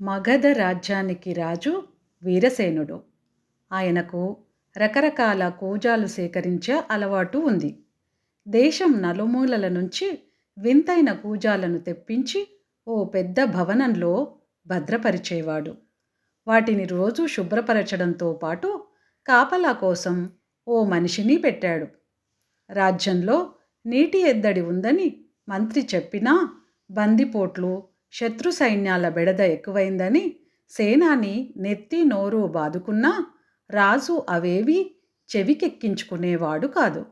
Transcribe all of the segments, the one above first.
మగధ రాజ్యానికి రాజు వీరసేనుడు. ఆయనకు రకరకాల కూజాలు సేకరించే అలవాటు ఉంది. దేశం నలుమూలల నుంచి వింతైన కూజాలను తెప్పించి ఓ పెద్ద భవనంలో భద్రపరిచేవాడు. వాటిని రోజు శుభ్రపరచడంతో పాటు కాపలా కోసం ఓ మనిషిని పెట్టాడు. రాజ్యంలో నీటి ఎద్దడి ఉందని మంత్రి చెప్పినా బందిపోట్లు శత్రు సైన్యాల బెడద ఎక్కువైందని సేనాని నెత్తి నోరు బాదుకున్నా రాజు అవేవి చెవికెక్కించుకునేవాడు కాదు.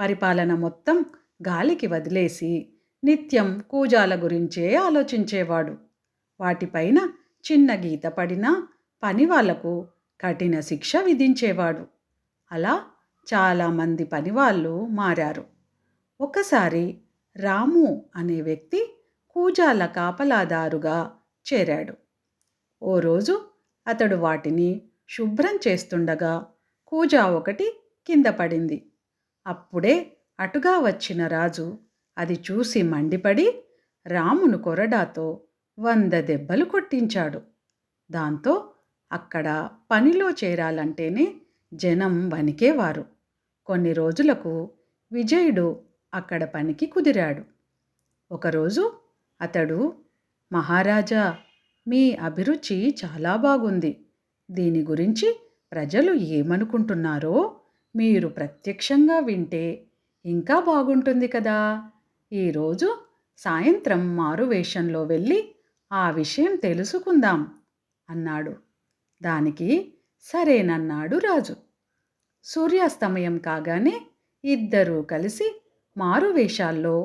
పరిపాలన మొత్తం గాలికి వదిలేసి నిత్యం కూజాల గురించే ఆలోచించేవాడు. వాటిపైన చిన్న గీత పడినా పని వాళ్ళకు కఠిన శిక్ష విధించేవాడు. అలా చాలామంది పనివాళ్ళు మారారు. ఒకసారి రాము అనే వ్యక్తి కూజాల కాపలాదారుగా చేరాడు. ఓ రోజు అతడు వాటిని శుభ్రం చేస్తుండగా కూజా ఒకటి కింద పడింది. అప్పుడే అటుగా వచ్చిన రాజు అది చూసి మండిపడి రామును కొరడాతో వంద దెబ్బలు కొట్టించాడు. దాంతో అక్కడ పనిలో చేరాలంటేనే జనం వణికేవారు. కొన్ని రోజులకు విజయుడు అక్కడ పనికి కుదిరాడు. ఒకరోజు అతడు మహారాజా మీ అభిరుచి చాలా బాగుంది. దీని గురించి ప్రజలు ఏమనుకుంటున్నారో మీరు ప్రత్యక్షంగా వింటే ఇంకా బాగుంటుంది కదా. ఈరోజు సాయంత్రం మారువేషంలో వెళ్ళి ఆ విషయం తెలుసుకుందాం అన్నాడు. దానికి సరేనన్నాడు రాజు. సూర్యాస్తమయం కాగానే ఇద్దరూ కలిసి మారువేషాల్లో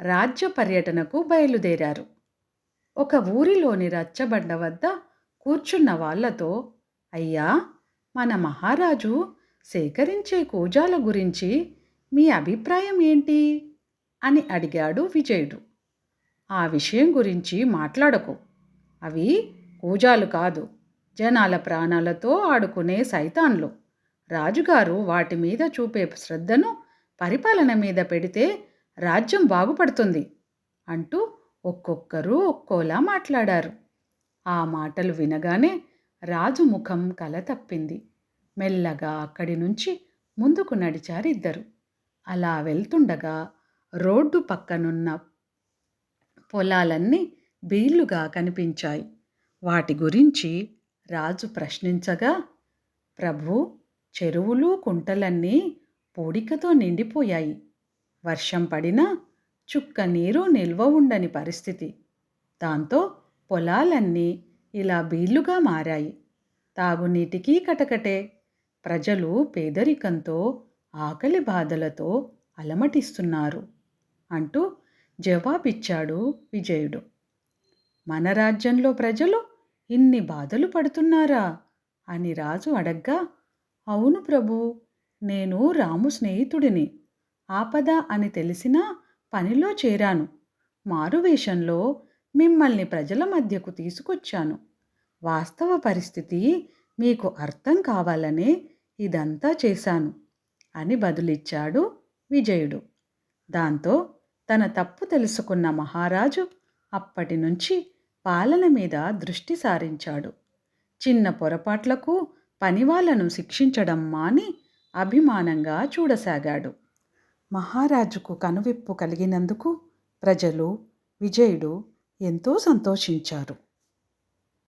రాజ్య పర్యటనకు బయలుదేరారు. ఒక ఊరిలోని రచ్చబండ వద్ద కూర్చున్న వాళ్ళతో అయ్యా మన మహారాజు సేకరించే కూజాల గురించి మీ అభిప్రాయం ఏంటి అని అడిగాడు విజయుడు. ఆ విషయం గురించి మాట్లాడకు. అవి కూజాలు కాదు. జనాల ప్రాణాలతో ఆడుకునే సైతాన్లు. రాజుగారు వాటి మీద చూపే శ్రద్ధను పరిపాలన మీద పెడితే రాజ్యం బాగుపడుతుంది అంటూ ఒక్కొక్కరు ఒక్కోలా మాట్లాడారు. ఆ మాటలు వినగానే రాజు ముఖం కల తప్పింది. మెల్లగా అక్కడి నుంచి ముందుకు నడిచారు ఇద్దరు అలా వెళ్తుండగా రోడ్డు పక్కనున్న పొలాలన్నీ బీళ్ళుగా కనిపించాయి. వాటి గురించి రాజు ప్రశ్నించగా ప్రభు చెరువులు కుంటలన్నీ పూడికతో నిండిపోయాయి. వర్షం పడినా చుక్క నీరు నిల్వ ఉండని పరిస్థితి. దాంతో పొలాలన్నీ ఇలా బీళ్ళుగా మారాయి. తాగునీటికి కటకటే. ప్రజలు పేదరికంతో ఆకలి బాధలతో అలమటిస్తున్నారు అంటూ జవాబిచ్చాడు విజయుడు. మన రాజ్యంలో ప్రజలు ఇన్ని బాధలు పడుతున్నారా? అని రాజు అడగ్గా అవును ప్రభు నేను రాము స్నేహితుడిని. ఆపద అని తెలిసినా పనిలో చేరాను. మారువేషంలో మిమ్మల్ని ప్రజల మధ్యకు తీసుకొచ్చాను. వాస్తవ పరిస్థితి మీకు అర్థం కావాలనే ఇదంతా చేశాను అని బదులిచ్చాడు విజయుడు. దాంతో తన తప్పు తెలుసుకున్న మహారాజు అప్పటి నుంచి పాలన మీద దృష్టి సారించాడు. చిన్న పొరపాట్లకు పనివాళ్ళను శిక్షించడం మాని అభిమానంగా చూడసాగాడు. మహారాజుకు కనువిప్పు కలిగినందుకు ప్రజలు విజయుడు ఎంతో సంతోషించారు.